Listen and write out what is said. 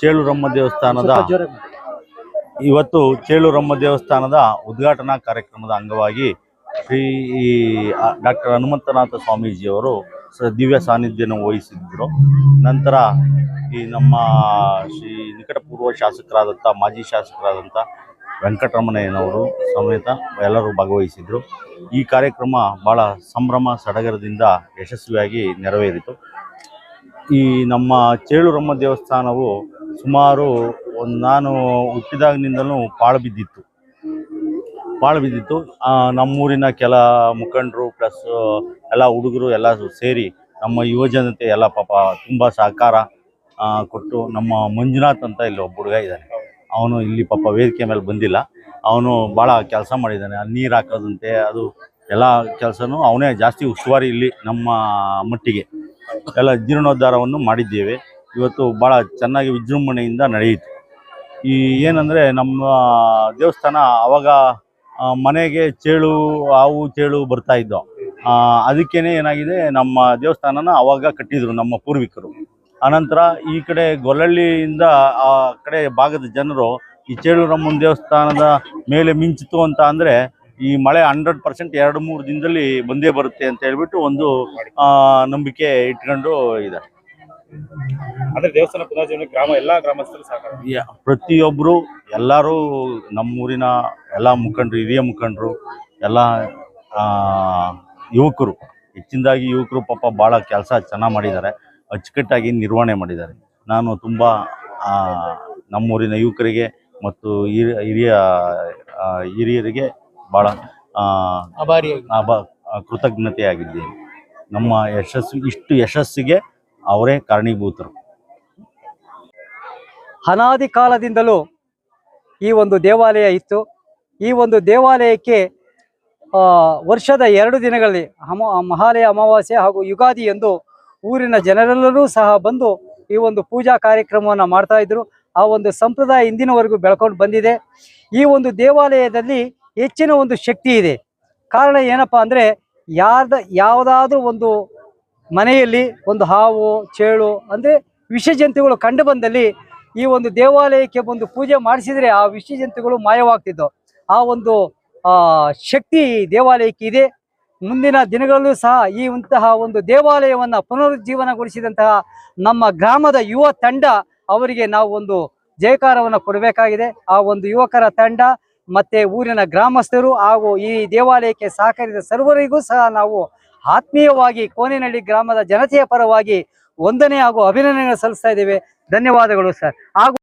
ಚೇಳುರಮ್ಮ ದೇವಸ್ಥಾನದ ಇವತ್ತು ಚೇಳುರಮ್ಮ ದೇವಸ್ಥಾನದ ಉದ್ಘಾಟನಾ ಕಾರ್ಯಕ್ರಮದ ಅಂಗವಾಗಿ ಶ್ರೀ ಡಾಕ್ಟರ್ ಹನುಮಂತನಾಥ ಸ್ವಾಮೀಜಿಯವರು ದಿವ್ಯ ಸಾನ್ನಿಧ್ಯನ ವಹಿಸಿದ್ರು. ನಂತರ ಈ ನಮ್ಮ ಶ್ರೀ ನಿಕಟಪೂರ್ವ ಶಾಸಕರಾದಂಥ ಮಾಜಿ ಶಾಸಕರಾದಂಥ ವೆಂಕಟರಮಣಯ್ಯನವರು ಸಮೇತ ಎಲ್ಲರೂ ಭಾಗವಹಿಸಿದ್ರು. ಈ ಕಾರ್ಯಕ್ರಮ ಭಾಳ ಸಂಭ್ರಮ ಸಡಗರದಿಂದ ಯಶಸ್ವಿಯಾಗಿ ನೆರವೇರಿತು. ಈ ನಮ್ಮ ಚೇಳುರಮ್ಮ ದೇವಸ್ಥಾನವು ಸುಮಾರು ಒಂದು ನಾನು ಹುಟ್ಟಿದಾಗಿನಿಂದಲೂ ಪಾಳು ಬಿದ್ದಿತ್ತು. ಪಾಳು ಬಿದ್ದಿತ್ತು. ನಮ್ಮೂರಿನ ಕೆಲ ಮುಖಂಡರು ಪ್ಲಸ್ ಎಲ್ಲ ಹುಡುಗರು ಎಲ್ಲ ಸೇರಿ ನಮ್ಮ ಯುವಜನತೆ ಎಲ್ಲ ಪಾಪ ತುಂಬ ಸಹಕಾರ ಕೊಟ್ಟು ನಮ್ಮ ಮಂಜುನಾಥ್ ಅಂತ ಇಲ್ಲಿ ಒಬ್ಬ ಹುಡುಗ ಇದ್ದಾನೆ. ಅವನು ಇಲ್ಲಿ ಪಾಪ ವೇದಿಕೆ ಮೇಲೆ ಬಂದಿಲ್ಲ. ಅವನು ಭಾಳ ಕೆಲಸ ಮಾಡಿದ್ದಾನೆ. ನೀರು ಹಾಕೋದಂತೆ, ಅದು ಎಲ್ಲ ಕೆಲಸನೂ ಅವನೇ ಜಾಸ್ತಿ ಉಸ್ತುವಾರಿ ಇಲ್ಲಿ ನಮ್ಮ ಮಟ್ಟಿಗೆ. ಎಲ್ಲ ಜೀರ್ಣೋದ್ಧಾರವನ್ನು ಮಾಡಿದ್ದೇವೆ. ಇವತ್ತು ಭಾಳ ಚೆನ್ನಾಗಿ ವಿಜೃಂಭಣೆಯಿಂದ ನಡೆಯಿತು. ಈ ಏನಂದರೆ ನಮ್ಮ ದೇವಸ್ಥಾನ ಆವಾಗ ಮನೆಗೆ ಚೇಳು, ಹಾವು, ಚೇಳು ಬರ್ತಾ ಇದ್ದವು. ಅದಕ್ಕೇನೆ ಏನಾಗಿದೆ, ನಮ್ಮ ದೇವಸ್ಥಾನನ ಆವಾಗ ಕಟ್ಟಿದ್ರು ನಮ್ಮ ಪೂರ್ವಿಕರು. ಅನಂತರ ಈ ಕಡೆ ಗೊಲ್ಲಳ್ಳಿಯಿಂದ ಆ ಕಡೆ ಭಾಗದ ಜನರು ಈ ಚೇಳುರಮ್ಮನ ದೇವಸ್ಥಾನದ ಮೇಲೆ ಮಿಂಚಿತು ಅಂತ ಅಂದರೆ ಈ ಮಳೆ ಹಂಡ್ರೆಡ್ ಪರ್ಸೆಂಟ್ ಎರಡು ಮೂರು ದಿನದಲ್ಲಿ ಬಂದೇ ಬರುತ್ತೆ ಅಂತ ಹೇಳ್ಬಿಟ್ಟು ಒಂದು ನಂಬಿಕೆ ಇಟ್ಕೊಂಡು ಇದೆ. ಅಂದ್ರೆ ದೇವಸ್ಥಾನ ಪುನರ್ಜೀವನ ಗ್ರಾಮ ಎಲ್ಲಾ ಗ್ರಾಮಸ್ಥರು ಸಹಕಾರ ಪ್ರತಿಯೊಬ್ರು ಪ್ರತಿಯೊಬ್ಬರು ಎಲ್ಲರೂ ನಮ್ಮೂರಿನ ಎಲ್ಲ ಮುಖಂಡರು ಹಿರಿಯ ಮುಖಂಡರು ಎಲ್ಲ ಆ, ಯುವಕರು ಹೆಚ್ಚಿನದಾಗಿ ಯುವಕರು ಪಾಪ ಭಾಳ ಕೆಲಸ ಚೆನ್ನಾಗಿ ಮಾಡಿದ್ದಾರೆ. ಅಚ್ಚುಕಟ್ಟಾಗಿ ನಿರ್ವಹಣೆ ಮಾಡಿದ್ದಾರೆ. ನಾನು ತುಂಬ ನಮ್ಮೂರಿನ ಯುವಕರಿಗೆ ಮತ್ತು ಹಿರಿಯ ಹಿರಿಯರಿಗೆ ಭಾಳ ಆ, ಕೃತಜ್ಞತೆ ಕೃತಜ್ಞತೆಯಾಗಿದ್ದೇನೆ ನಮ್ಮ ಯಶಸ್ಸು ಇಷ್ಟು ಯಶಸ್ಸಿಗೆ ಅವರೇ ಕಾರಣೀಭೂತರು. ಅನಾದಿ ಕಾಲದಿಂದಲೂ ಈ ಒಂದು ದೇವಾಲಯ ಇತ್ತು. ಈ ಒಂದು ದೇವಾಲಯಕ್ಕೆ ಆ, ವರ್ಷದ ಎರಡು ದಿನಗಳಲ್ಲಿ ಅಮ ಮಹಾಲಯ ಅಮಾವಾಸ್ಯೆ ಹಾಗೂ ಯುಗಾದಿ ಎಂದು ಊರಿನ ಜನರೆಲ್ಲರೂ ಸಹ ಬಂದು ಈ ಒಂದು ಪೂಜಾ ಕಾರ್ಯಕ್ರಮವನ್ನು ಮಾಡ್ತಾ ಇದ್ರು. ಆ ಒಂದು ಸಂಪ್ರದಾಯ ಇಂದಿನವರೆಗೂ ಬೆಳ್ಕೊಂಡು ಬಂದಿದೆ. ಈ ಒಂದು ದೇವಾಲಯದಲ್ಲಿ ಹೆಚ್ಚಿನ ಒಂದು ಶಕ್ತಿ ಇದೆ. ಕಾರಣ ಏನಪ್ಪ ಅಂದರೆ ಯಾರ್ದ, ಯಾವುದಾದ್ರೂ ಒಂದು ಮನೆಯಲ್ಲಿ ಒಂದು ಹಾವು, ಚೇಳು ಅಂದರೆ ವಿಷ ಜಂತುಗಳು ಕಂಡು ಬಂದಲ್ಲಿ ಈ ಒಂದು ದೇವಾಲಯಕ್ಕೆ ಬಂದು ಪೂಜೆ ಮಾಡಿಸಿದರೆ ಆ ವಿಷ ಜಂತುಗಳು ಮಾಯವಾಗ್ತಿದ್ದವು. ಆ ಒಂದು ಶಕ್ತಿ ದೇವಾಲಯಕ್ಕೆ ಇದೆ. ಮುಂದಿನ ದಿನಗಳಲ್ಲೂ ಸಹ ಈ ಇಂತಹ ಒಂದು ದೇವಾಲಯವನ್ನ ಪುನರುಜ್ಜೀವನಗೊಳಿಸಿದಂತಹ ನಮ್ಮ ಗ್ರಾಮದ ಯುವ ತಂಡ ಅವರಿಗೆ ನಾವು ಒಂದು ಜಯಕಾರವನ್ನು ಕೊಡಬೇಕಾಗಿದೆ. ಆ ಒಂದು ಯುವಕರ ತಂಡ ಮತ್ತೆ ಊರಿನ ಗ್ರಾಮಸ್ಥರು ಹಾಗೂ ಈ ದೇವಾಲಯಕ್ಕೆ ಸಹಕರಿಸಿದ ಸರ್ವರಿಗೂ ಸಹ ನಾವು ಆತ್ಮೀಯವಾಗಿ ಕೋನೇನಹಳ್ಳಿ ಗ್ರಾಮದ ಜನತೆಯ ಪರವಾಗಿ ವಂದನೆ ಹಾಗೂ ಅಭಿನಂದನೆ ಸಲ್ಲಿಸ್ತಾ ಇದ್ದೇವೆ. ಧನ್ಯವಾದಗಳು ಸರ್. ಹಾಗೂ